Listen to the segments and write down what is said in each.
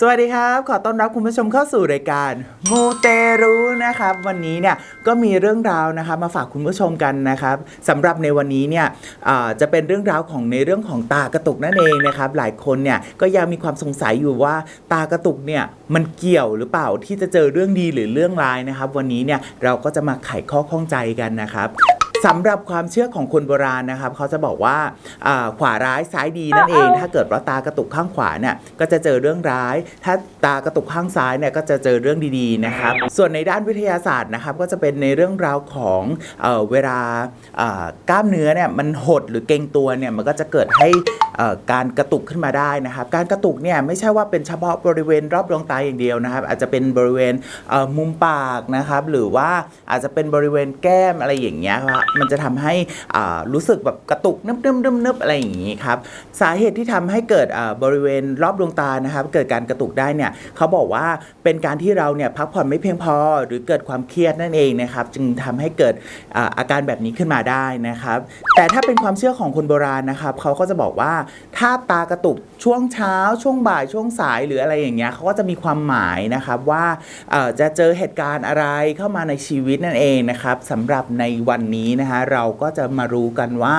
สวัสดีครับ ขอต้อนรับคุณผู้ชมเข้าสู่รายการมูเตรู้นะครับ วันนี้เนี่ยก็มีเรื่องราวนะครับมาฝากคุณผู้ชมกันนะครับสำหรับในวันนี้เนี่ยจะเป็นเรื่องราวของในเรื่องของตากระตุกนั่นเองนะครับ หลายคนเนี่ยก็ยังมีความสงสัยอยู่ว่าตากระตุกเนี่ยมันเกี่ยวหรือเปล่าที่จะเจอเรื่องดีหรือเรื่องร้ายนะครับ วันนี้เนี่ยเราก็จะมาไขข้อข้องใจกันนะครับ สำหรับความเชื่อของคนโบราณนะครับเขาจะบอกว่าอ่าขวาร้ายซ้ายดีนั่นเอง ถ้าเกิดว่าตากระตุกข้างขวาเนี่ยก็จะเจอเรื่องร้าย ถ้าตากระตุกข้างซ้ายเนี่ยก็จะเจอเรื่องดีๆนะครับ ส่วนในด้านวิทยาศาสตร์นะครับก็จะเป็นในเรื่องราวของเออเวลาอ่ากล้ามเนื้อเนี่ยมันหดหรือเกร็งตัวเนี่ยมันก็จะเกิดให้เอ่อ การกระตุกขึ้นมาได้นะครับการกระตุกเนี่ยไม่ใช่ว่าเป็นเฉพาะบริเวณรอบดวงตาอย่างเดียวนะครับ อาจจะเป็นบริเวณเมุมปากนะครับหรือว่าอาจจะเป็นบริเวณแก้มอะไรอย่างเงี้ยครับมันจะทำให้รู้สึกแบบกระตุกนึบนึบนึบนึบอะไรอย่างงี้ครับสาเหตุที่ทำให้เกิดบริเวณรอบดวงตานะครับ เกิดการกระตุกได้เนี่ยเขาบอกว่าเป็นการที่เราเนี่ยพักผ่อนไม่เพียงพอ หรือเกิดความเครียดนั่นเองนะครับจึงทำให้เกิดอาอาการแบบนี้ขึ้นมาได้นะครับ แต่ถ้าเป็นความเชื่อของคนโบราณนะครับเขาก็จะบอกว่าถ้าตากระตุกช่วงเช้าช่วงบ่ายช่วงสายหรืออะไรอย่างเงี้ยเขาก็จะมีความหมายนะครับว่าจะเจอเหตุการณ์อะไรเข้ามาในชีวิตนั่นเองนะครับสำหรับในวันนี้นะฮะเราก็จะมารู้กันว่า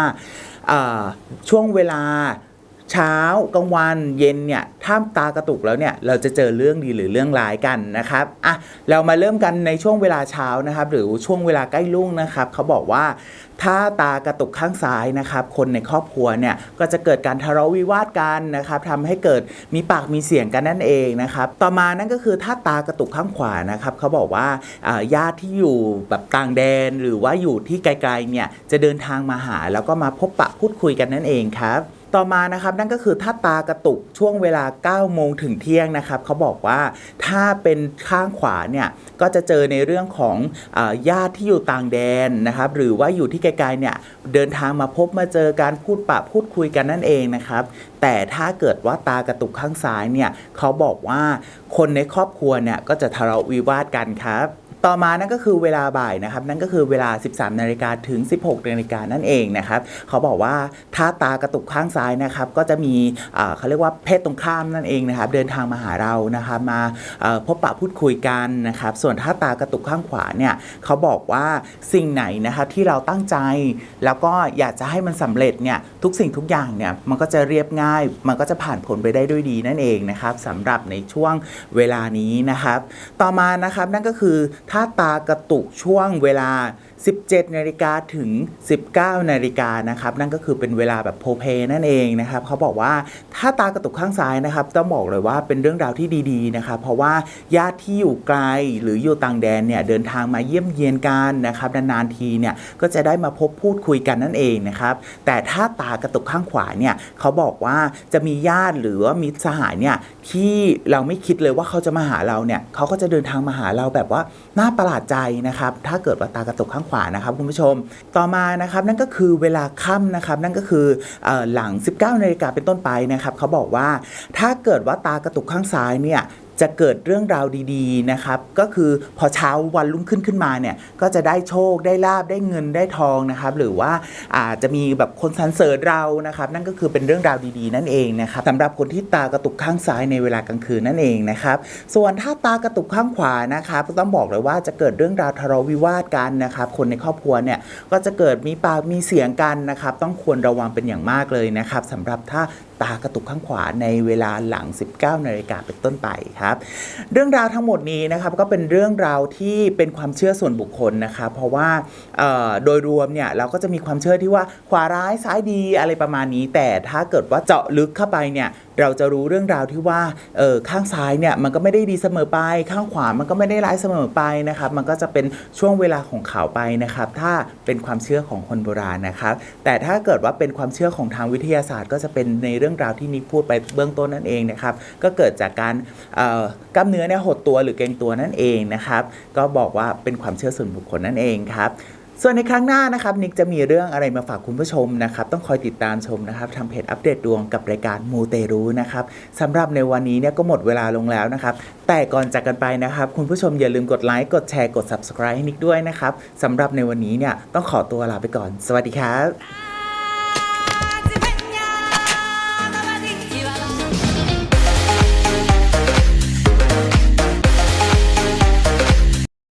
ช่วงเวลา เช้ากลางวันเย็นเนี่ยถ้าตากระตุกแล้วเนี่ยเราจะเจอเรื่องดีหรือเรื่องร้ายกันนะครับอะเรามาเริ่มกันในช่วงเวลาเช้านะครับหรือช่วงเวลาใกล้รุ่งนะครับเขาบอกว่าถ้าตากระตุกข้างซ้ายนะครับ คนในครอบครัวเนี่ยก็จะเกิดการทะเลาะวิวาทกันนะครับทำให้เกิดมีปากมีเสียงกันนั่นเองนะครับต่อมานั่นก็คือถ้าตากระตุกข้างขวานะครับเขาบอกว่าอ่าญาติที่อยู่แบบต่างแดนหรือว่าอยู่ที่ไกลๆเนี่ยจะเดินทางมาหาแล้วก็มาพบปะพูดคุยกันนั่นเองครับ ต่อมานะครับนั่นก็คือถ้าตากระตุกช่วงเวลา 9 โมงถึงเที่ยงนะครับเขาบอกว่าถ้าเป็นข้างขวาเนี่ยก็จะเจอในเรื่องของอญาติที่อยู่ต่างแดนนะครับหรือว่าอยู่ที่ไกลๆเนี่ยเดินทางมาพบมาเจอการพูดปะพูดคุยกันนั่นเองนะครับแต่ถ้าเกิดว่าตากระตุกข้างซ้ายเนี่ยเขาบอกว่าคนในครอบครัวเนี่ยก็จะทะเลาะวิวาทกันครับ ต่อมานั่นก็คือเวลาบ่ายนะครับนั่นก็คือเวลา 13 นาฬิกาถึง 16 นาฬิกานั่นเองนะครับเขาบอกว่าถ้าตากระตุกข้างซ้ายนะครับก็จะมีเขาเรียกว่าเพศตรงข้ามนั่นเองนะครับเดินทางมาหาเรานะครับมาพบปะพูดคุยกันนะครับส่วนถ้าตากระตุกข้างขวาเนี่ยเขาบอกว่าสิ่งไหนนะครับที่เราตั้งใจ แล้วก็อยากจะให้มันสำเร็จเนี่ยทุกสิ่งทุกอย่างเนี่ยมันก็จะเรียบง่าย มันก็จะผ่านผลไปได้ด้วยดีนั่นเองนะครับสำหรับในช่วงเวลานี้นะครับ ต่อมานะครับนั่นก็คือถ้าตากระตุกช่วงเวลา 17นาฬิกาถึง 19นาฬิกานะครับนั่นก็คือเป็นเวลาแบบโพเพนั่นเองนะครับเขาบอกว่าถ้าตากระตุกข้างซ้ายนะครับต้องบอกเลยว่าเป็นเรื่องราวที่ดีๆนะครับเพราะว่าญาติที่อยู่ไกลหรืออยู่ต่างแดนเนี่ยเดินทางมาเยี่ยมเยียนกันนะครับนานๆทีเนี่ยก็จะได้มาพบพูดคุยกันนั่นเองนะครับแต่ถ้าตากระตุกข้างขวาเนี่ยเขาบอกว่าจะมีญาติหรือว่ามิตรสหายเนี่ยที่เราไม่คิดเลยว่าเขาจะมาหาเราเนี่ยเขาก็จะเดินทางมาหาเราแบบว่าน่าประหลาดใจนะครับถ้าเกิดว่าตากระตุกข้างขวานะครับคุณผู้ชม ต่อมานะครับนั่นก็คือเวลาค่ำนะครับนั่นก็คืออหลัง 19นาฬิกาเป็นต้นไปนะครับเขาบอกว่าถ้าเกิดว่าตากระตุกข้างซ้ายเนี่ย จะเกิดเรื่องราวดีๆนะครับก็คือพอเช้าวันรุ่งขึ้นขึ้นมาเนี่ยก็จะได้โชคได้ลาบได้เงินได้ทองนะครับหรือว่าอาจจะมีแบบคนสรรเสริญเรานะครับนั่นก็คือเป็นเรื่องราวดีๆ นั่นเองนะครับสำหรับคนที่ตากระตุกข้างซ้ายในเวลากลางคืนนั่นเองนะครับส่วนถ้าตากระตุกข้างขวานะครับต้องบอกเลยว่าจะเกิดเรื่องราวทะเลาะวิวาทกันนะครับคนในครอบครัวเนี่ยก็จะเกิดมีปากมีเสียงกันนะครับต้องควรระวังเป็นอย่างมากเลยนะครับสำหรับถ้าตากระตุกข้างขวาในเวลาหลัง 19นาฬิกาเป็นต้นไปครับเรื่องราวทั้งหมดนี้นะครับก็เป็นเรื่องราวที่เป็นความเชื่อส่วนบุคคลนะครับเพราะว่าโดยรวมเนี่ยเราก็จะมีความเชื่อที่ว่าขวาร้ายซ้ายดีอะไรประมาณนี้ แต่ถ้าเกิดว่าเจาะลึกเข้าไปเนี่ย เราจะรู้เรื่องราวที่ว่าเออข้างซ้ายเนี่ยมันก็ไม่ได้ดีเสมอไป ข้างขวามันก็ไม่ได้ร้ายเสมอไปนะครับ มันก็จะเป็นช่วงเวลาของเขาไปนะครับ ถ้าเป็นความเชื่อของคนโบราณนะครับ แต่ถ้าเกิดว่าเป็นความเชื่อของทางวิทยาศาสตร์ ก็จะเป็นในเรื่องราวที่นิกพูดไปเบื้องต้นนั่นเองนะครับ ก็เกิดจากการออกล้ามเนื้อเนี่ยหดตัวหรือเกร็งตัวนั่นเองนะครับ ก็บอกว่าเป็นความเชื่อส่วนบุคคลนั่นเองครับ ส่วนในครั้งหน้านะครับนิกจะมีเรื่องอะไรมาฝากคุณผู้ชมนะครับ ต้องคอยติดตามชมนะครับทางเพจอัปเดตดวงกับรายการมูเตรูนะครับสำหรับในวันนี้เนี่ยก็หมดเวลาลงแล้วนะครับ แต่ก่อนจากกันไปนะครับ คุณผู้ชมอย่าลืมกดไลค์กดแชร์กด subscribe ให้นิกด้วยนะครับสำหรับในวันนี้เนี่ยต้องขอตัวลาไปก่อน สวัสดีครับ